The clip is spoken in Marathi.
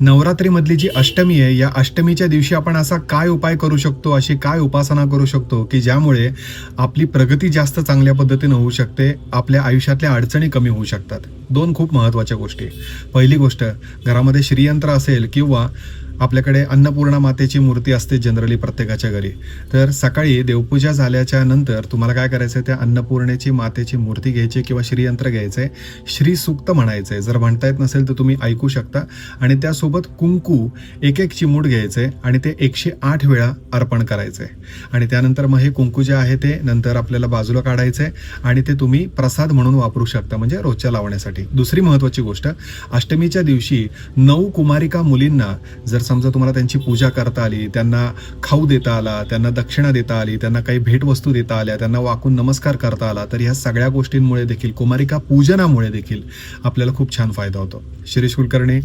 नवरात्रीमधली जी अष्टमी आहे या अष्टमीच्या दिवशी आपण असा काय उपाय करू शकतो अशी काय उपासना करू शकतो की ज्यामुळे आपली प्रगती जास्त चांगल्या पद्धतीनं होऊ शकते आपल्या आयुष्यातल्या अडचणी कमी होऊ शकतात? दोन खूप महत्त्वाच्या गोष्टी. पहिली गोष्ट घरामध्ये श्रीयंत्र असेल किंवा आपल्याकडे अन्नपूर्णा मातेची मूर्ती असते जनरली प्रत्येकाच्या घरी. तर सकाळी देवपूजा झाल्याच्यानंतर तुम्हाला काय करायचं आहे त्या अन्नपूर्णेची मातेची मूर्ती घ्यायची किंवा श्रीयंत्र घ्यायचं आहे श्रीसूक्त म्हणायचं आहे जर म्हणता येत नसेल तर तुम्ही ऐकू शकता. आणि त्यासोबत कुंकू एक एक चिमूट घ्यायचं आहे आणि ते एकशे आठ वेळा अर्पण करायचं आहे आणि त्यानंतर मग हे कुंकू जे आहे ते नंतर आपल्याला बाजूला काढायचं आहे आणि ते तुम्ही प्रसाद म्हणून वापरू शकता. म्हणजे रोजच्या लावण्यासाठी. दुसरी महत्त्वाची गोष्ट अष्टमीच्या दिवशी नऊ कुमारिका मुलींना जर समजा तुम्हाला त्यांची पूजा करता आली त्यांना खाऊ देता आला त्यांना दक्षिणा देता आली त्यांना काही भेटवस्तू देता आल्या त्यांना वाकून नमस्कार करता आला तर ह्या सगळ्या गोष्टींमुळे देखील कुमारिका पूजनामुळे देखील आपल्याला खूप छान फायदा होतो. शिरीष कुलकर्णी